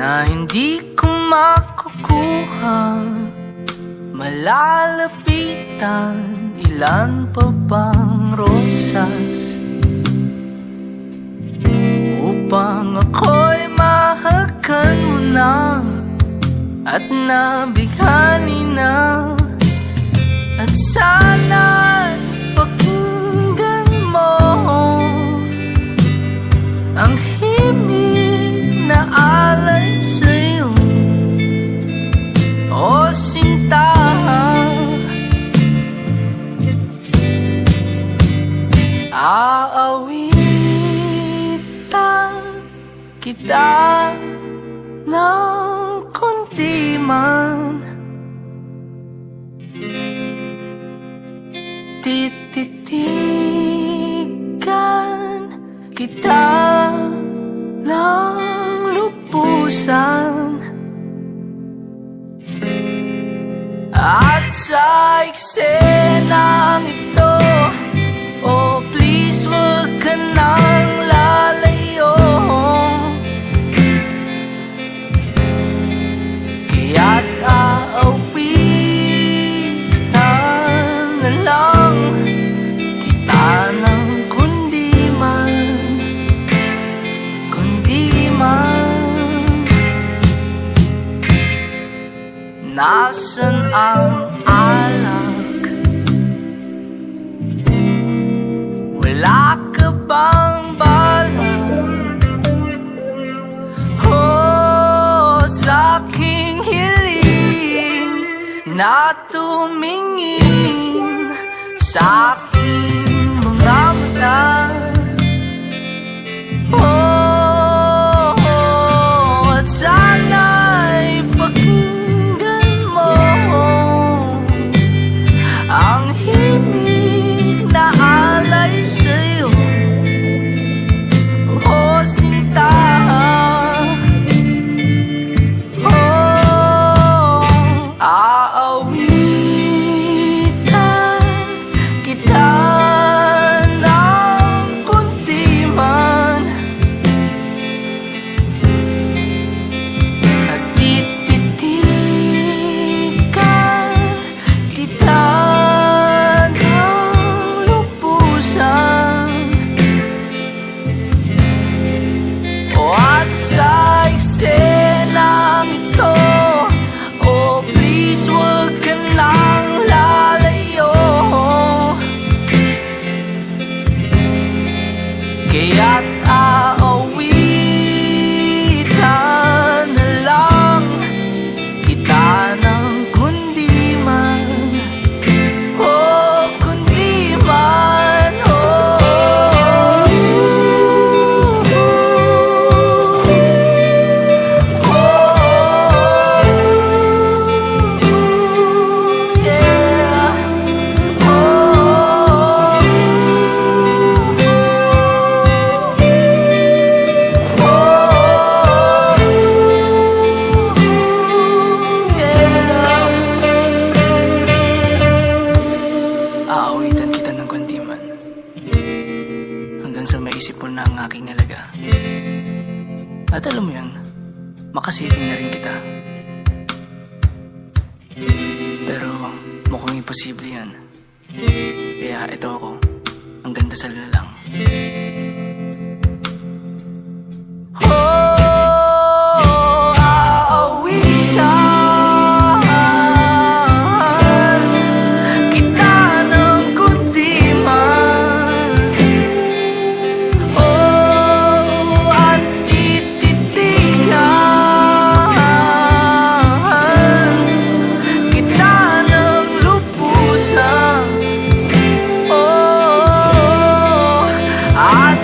na hindi ko makukuha. Malalapitan ilan pa bang rosas? Upang ako'y mahakan mo na At nabighani na. At sana'y kita ng kunti man. Tititigan kita ng lupusan. At sa eksenang ito na tumingin sa aking mga mata. At alam mo yun Makasiping na rin kita. Pero mukhang imposible yan. Kaya ito ako. Ang ganda sa lang